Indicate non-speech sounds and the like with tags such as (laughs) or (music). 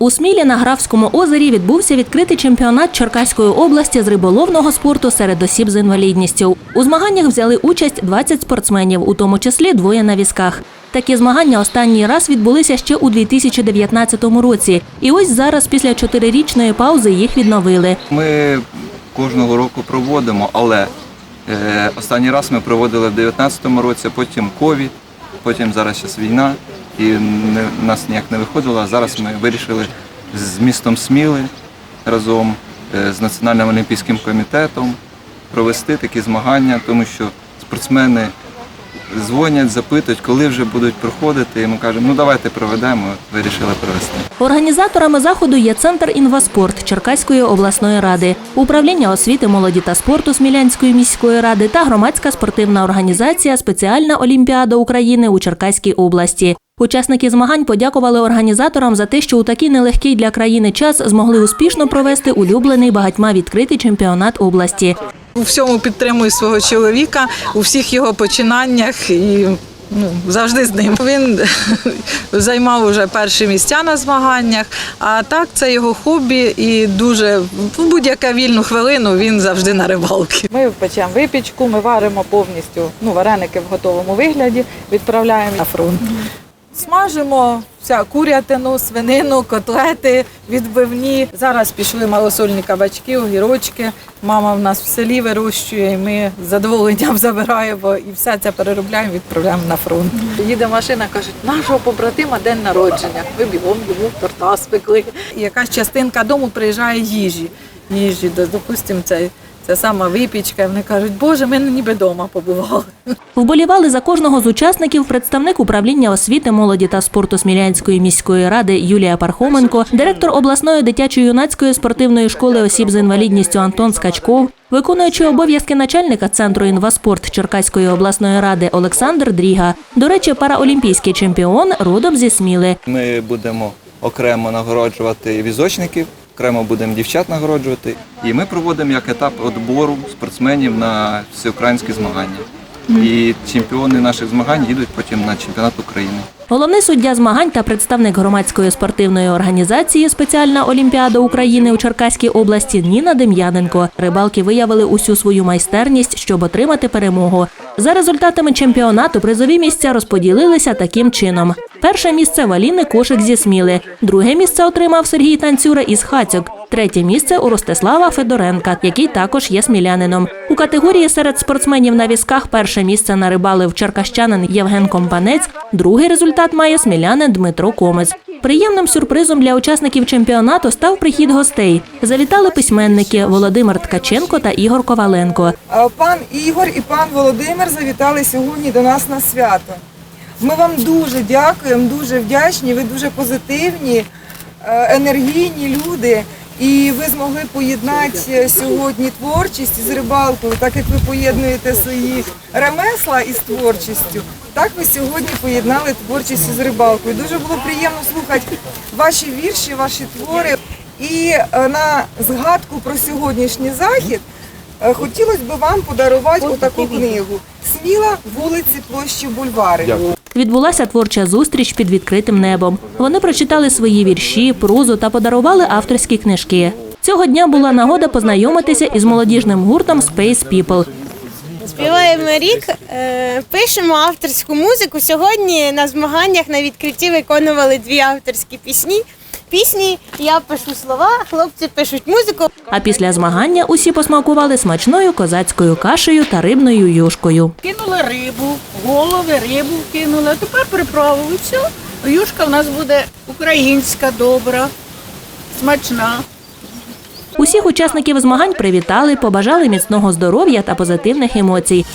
У Смілі на Графському озері відбувся відкритий чемпіонат Черкаської області з риболовного спорту серед осіб з інвалідністю. У змаганнях взяли участь 20 спортсменів, у тому числі двоє на візках. Такі змагання останній раз відбулися ще у 2019 році. І ось зараз, після чотирирічної паузи, їх відновили. Ми кожного року проводимо, але е, останній раз ми проводили в 2019 році, потім ковід, потім зараз зараз війна, і не, нас ніяк не виходило. А зараз ми вирішили з містом Сміли разом е, з Національним олімпійським комітетом провести такі змагання, тому що спортсмени дзвонять, запитують, коли вже будуть проходити. І ми кажемо, ну давайте проведемо, вирішили провести. Організаторами заходу є центр інваспорт Черкаської обласної ради, управління освіти, молоді та спорту Смілянської міської ради та громадська спортивна організація Спеціальна Олімпіада України у Черкаській області. Учасники змагань подякували організаторам за те, що у такий нелегкий для країни час змогли успішно провести улюблений багатьма відкритий чемпіонат області. У всьому підтримую свого чоловіка, у всіх його починаннях і ну, завжди з ним. Він (laughs) займав уже перші місця на змаганнях, а так це його хобі і дуже в будь-яку вільну хвилину він завжди на рибалки. Ми печемо випічку, ми варимо повністю ну, вареники в готовому вигляді, відправляємо на фронт. Смажимо вся курятину, свинину, котлети, відбивні. Зараз пішли малосольні кабачки, огірочки. Мама в нас в селі вирощує, і ми з задоволенням (laughs) забираємо і все це переробляємо, відправляємо на фронт. Їде машина, кажуть, нашого побратима день народження. Ми бігом йому торта спекли. І якась частинка дому приїжджає їжі. Їжі, допустимо, це, це сама випічка. Вони кажуть, Боже, ми ніби вдома побували. Вболівали за кожного з учасників представник управління освіти, молоді та спорту Смілянської міської ради Юлія Пархоменко, директор обласної дитячо-юнацької спортивної школи осіб з інвалідністю Антон Скачков, виконуючий обов'язки начальника центру інваспорт Черкаської обласної ради Олександр Дріга. До речі, параолімпійський чемпіон родом зі Сміли. Ми будемо окремо нагороджувати візочників, окремо будемо дівчат нагороджувати. І ми проводимо як етап відбору спортсменів на всеукраїнські змагання. І чемпіони наших змагань їдуть потім на чемпіонат України. Головний суддя змагань та представник громадської спортивної організації Спеціальна Олімпіада України у Черкаській області Ніна Дем'яненко. Рибалки виявили усю свою майстерність, щоб отримати перемогу. За результатами чемпіонату призові місця розподілилися таким чином: перше місце Валіни Кошик зі Сміли, друге місце отримав Сергій Танцюра із Хацьок. Третє місце у Ростислава Федоренка, який також є смілянином. Категорії серед спортсменів на візках перше місце нарибалив черкащанин Євген Компанець. Другий результат має смілянин Дмитро Комець. Приємним сюрпризом для учасників чемпіонату став прихід гостей. Завітали письменники Володимир Ткаченко та Ігор Коваленко. Пан Ігор і пан Володимир завітали сьогодні до нас на свято. Ми вам дуже дякуємо, дуже вдячні. Ви дуже позитивні, е, енергійні люди. І ви змогли поєднати сьогодні творчість з рибалкою, так як ви поєднуєте свої ремесла із творчістю. Так ви сьогодні поєднали творчість із рибалкою. Дуже було приємно слухати ваші вірші, ваші твори. І е, на згадку про сьогоднішній захід Е, Хотілося б вам подарувати отаку книгу Сміла вулиці площі бульвари. Відбулася творча зустріч під відкритим небом. Вони прочитали свої вірші, прозу та подарували авторські книжки. Цього дня була нагода познайомитися із молодіжним гуртом Space People. Співаємо рік, е, пишемо авторську музику. Сьогодні на змаганнях на відкритті виконували дві авторські пісні. Пісні я пишу слова, хлопці пишуть музику. А після змагання усі посмакували смачною козацькою кашею та рибною юшкою. Кинули рибу, голови, рибу кинули, а тепер приправу і все. Юшка в нас буде українська, добра, смачна. Усіх учасників змагань привітали, побажали міцного здоров'я та позитивних емоцій.